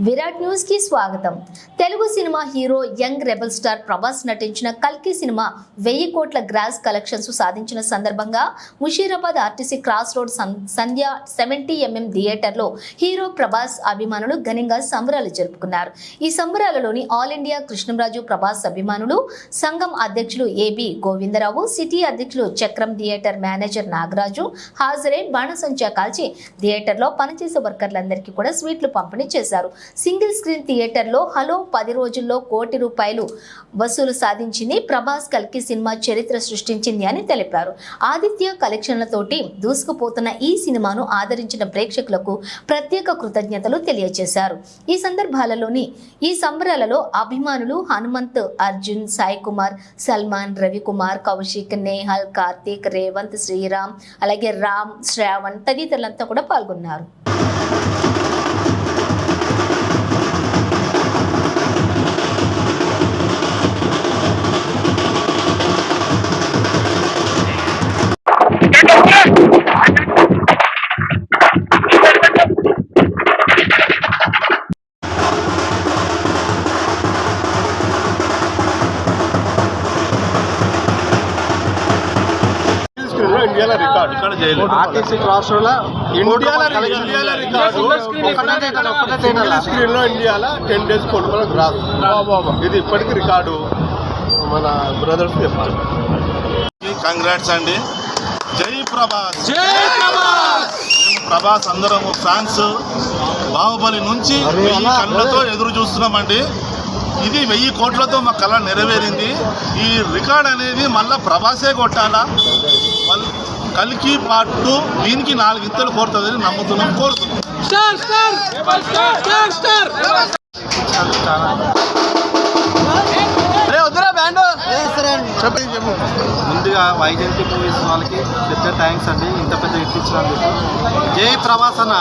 విరాట్ న్యూస్కి స్వాగతం. Telugu cinema hero young rebel star Prabhas నటించిన కల్కి సినిమా వెయ్యి కోట్ల గ్రాస్ కలెక్షన్స్ సాధించిన సందర్భంగా ముషీరాబాద్ ఆర్టీసీ క్రాస్ రోడ్ సం- సంధ్య సెవెంటీ ఎంఎం థియేటర్లో హీరో ప్రభాస్ అభిమానులు ఘనంగా సంబరాలు జరుపుకున్నారు. ఈ సంబరాలలోని ఆల్ ఇండియా కృష్ణంరాజు ప్రభాస్ అభిమానులు సంఘం అధ్యక్షులు ఏబి గోవిందరావు సిటీ అధ్యక్షులు చక్రం థియేటర్ మేనేజర్ నాగరాజు హాజరై బాణసంచా కాల్చి థియేటర్లో పనిచేసే వర్కర్లందరికీ కూడా స్వీట్లు పంపిణీ చేశారు. సింగిల్ స్క్రీన్ థియేటర్లో హలో పది రోజుల్లో కోటి రూపాయలు వసూలు సాధించింది ప్రభాస్ కల్కి సినిమా చరిత్ర సృష్టించింది అని తెలిపారు. ఆదిత్య కలెక్షన్లతోటి దూసుకుపోతున్న ఈ సినిమాను ఆదరించిన ప్రేక్షకులకు ప్రత్యేక కృతజ్ఞతలు తెలియజేశారు. ఈ సందర్భాలలోని ఈ సంబరాలలో అభిమానులు హనుమంత్ అర్జున్ సాయి కుమార్ సల్మాన్ రవికుమార్ కౌశిక్ నేహల్ కార్తీక్ రేవంత్ శ్రీరామ్ అలాగే రామ్ శ్రావణ్ తదితరులంతా కూడా పాల్గొన్నారు. ఇండియాలో రికార్డ్ ఇక్కడ చేయలేదు ఆర్టీసీ ఇండియాలో ఇండియాలో రికార్డు. సింగిల్ స్క్రీన్లో ఇండియాలో టెన్ డేస్ ఇది ఇప్పటికి రికార్డు. మన బ్రదర్స్ చెప్తారు కంగ్రాట్స్ అండి. జై ప్రభాస్. జై ప్రభాస్! ప్రభాస్ అందరం ఫ్యాన్స్. బాహుబలి నుంచి వెయ్యి కళ్ళతో ఎదురు చూస్తున్నామండి. ఇది వెయ్యి కోట్లతో మా కళ నెరవేరింది. ఈ రికార్డ్ అనేది మళ్ళా ప్రభాసే కొట్టాలా? కలికి పాటు దీనికి నాలుగింతలు కోరుతుందని నమ్ముతున్నాం కోరుతున్నాం. చెప్పండి చెప్పు. ముందుగా వైజయంతి మూవీస్ వాళ్ళకి పెద్ద థ్యాంక్స్ అండి. ఇంత పెద్ద ఇచ్చినందుకు. జై ప్రభాస్ అన్న